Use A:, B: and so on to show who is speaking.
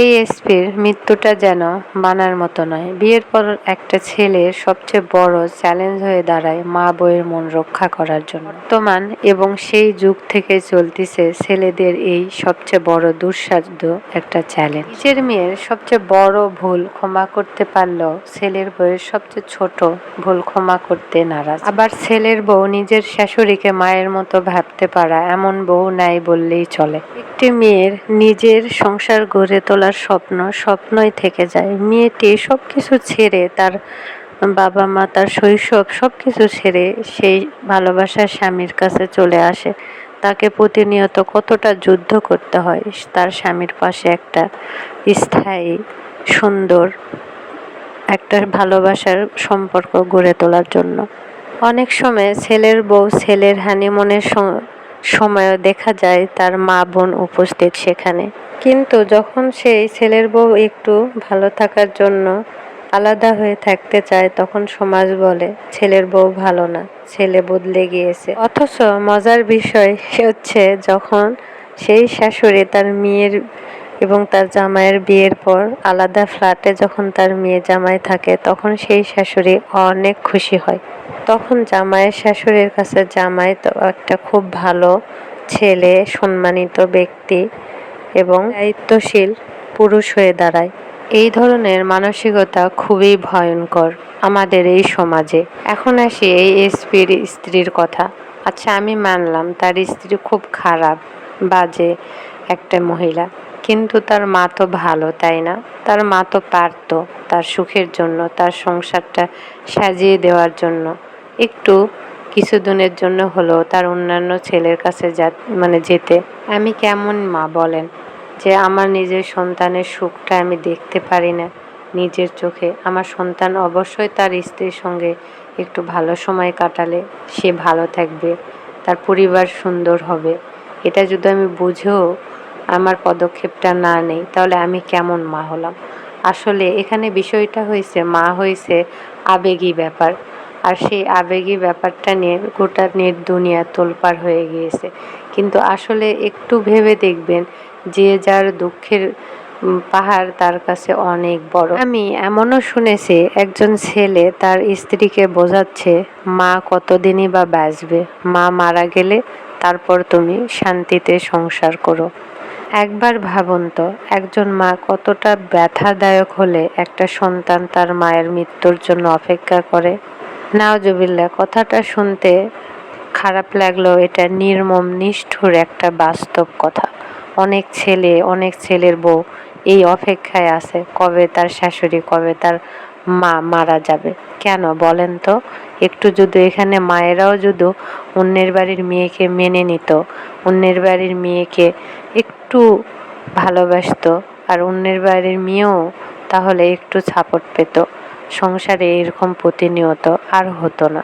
A: এই এসপির মৃত্যুটা যেন মানার মতো নয়। বিয়ের পর একটা ছেলের সবচেয়ে বড় চ্যালেঞ্জ হয়ে দাঁড়ায় মা বইয়ের মন রক্ষা করার জন্য। বর্তমান এবং সেই যুগ থেকে চলতেছে ছেলেদের এই সবচেয়ে বড় দুঃসাধ্য একটা চ্যালেঞ্জ নিজের মেয়ের সবচেয়ে বড় ভুল ক্ষমা করতে পারলেও ছেলের বউয়ের সবচেয়ে ছোট ভুল ক্ষমা করতে নারাজ। আবার ছেলের বউ নিজের শাশুড়িকে মায়ের মতো ভাবতে পারা এমন বউ নাই বললেই চলে। একটি মেয়ের নিজের সংসার গড়ে তোলার স্বপ্ন, স্বপ্নই থেকে যায়। মেয়েটি সব কিছু ছেড়ে তার বাবা মা, তার শৈশব সব কিছু ছেড়ে সেই ভালোবাসার স্বামীর কাছে চলে আসে। তাকে প্রতিনিয়ত কতটা যুদ্ধ করতে হয়, তার স্বামীর পাশে একটা স্থায়ী, সুন্দর একটা ভালোবাসার সম্পর্ক গড়ে তোলার জন্য। অনেক সময় ছেলের বউ ছেলের হানিমুনের সময়ও দেখা যায় তার মা বোন উপস্থিত সেখানে। কিন্তু যখন সেই ছেলের বউ একটু ভালো থাকার জন্য আলাদা হয়ে থাকতে চায়, তখন সমাজ বলে, ছেলের বউ ভালো না, ছেলে বদলে গিয়েছে। অথচ মজার বিষয় হচ্ছে, যখন সেই শাশুড়ি তার মেয়ের এবং তার জামাইয়ের বিয়ের পর আলাদা ফ্ল্যাটে যখন তার মেয়ে জামাই থাকে, তখন সেই শাশুড়ি অনেক খুশি হয়। তখন জামাইয়ের শাশুড়ির কাছে জামাই তো একটা খুব ভালো ছেলে, সম্মানিত ব্যক্তি এবং দায়িত্বশীল পুরুষ হয়ে দাঁড়ায়। এই ধরনের মানসিকতা খুবই ভয়ঙ্কর আমাদের এই সমাজে। এখন আসি এই এসপির স্ত্রীর কথা। আচ্ছা আমি মানলাম, তার স্ত্রী খুব খারাপ, বাজে একটা মহিলা। কিন্তু তার মা তো ভালো, তাই না? তার মা তো পারত তার সুখের জন্য, তার সংসারটা সাজিয়ে দেওয়ার জন্য। একটু কিছুদিনের জন্য হলেও তার অন্যান্য ছেলের কাছে যা মানে যেতে। আমি কেমন মা বলেন? যে আমার নিজের সন্তানের সুখটা আমি দেখতে পারি না নিজের চোখে। আমার সন্তান অবশ্যই তার স্ত্রীর সঙ্গে একটু ভালো সময় কাটালে সে ভালো থাকবে, তার পরিবার সুন্দর হবে। এটা যদি আমি বুঝেও আমার পদক্ষেপটা না নেই, তাহলে আমি কেমন মা হলাম? আসলে এখানে বিষয়টা হয়েছে, মা হয়েছে আবেগী ব্যাপার। আর সেই আবেগী ব্যাপারটা নিয়ে গোটা নেট দুনিয়া তোলপাড় হয়ে গিয়েছে। কিন্তু আসলে একটু ভেবে দেখবেন, যে যার দুঃখের পাহাড় তার কাছে অনেক বড়। আমি এমনও শুনেছি, একজন ছেলে তার স্ত্রীকে বোঝাচ্ছে, মা কতদিনই বা বাঁচবে? মা মারা গেলে তারপর তুমি শান্তিতে সংসার করো। একবার ভাবুন তো একজন মা কতটা ব্যথাদায়ক হলে একটা সন্তান তার মায়ের মৃত্যুর জন্য অপেক্ষা করে। নাওজবিল্লা কথাটা শুনতে খারাপ লাগলেও এটা নির্মম, নিষ্ঠুর একটা বাস্তব কথা। অনেক ছেলে, অনেক ছেলের বউ এই অপেক্ষায় আছে, কবে তার শাশুড়ি, কবে তার মা মারা যাবে। কেন বলেন তো? একটু যদি, এখানে মায়েরাও যদি, অন্যের বাড়ির মেয়েকে মেনে নিত। অন্যের বাড়ির মেয়েকে একটু ভালোবাসত আর অন্যের বাড়ির মেয়েও তাহলে একটু সাপোর্ট পেত। সংসারে এরকম প্রতিনিয়ত আর হতো না।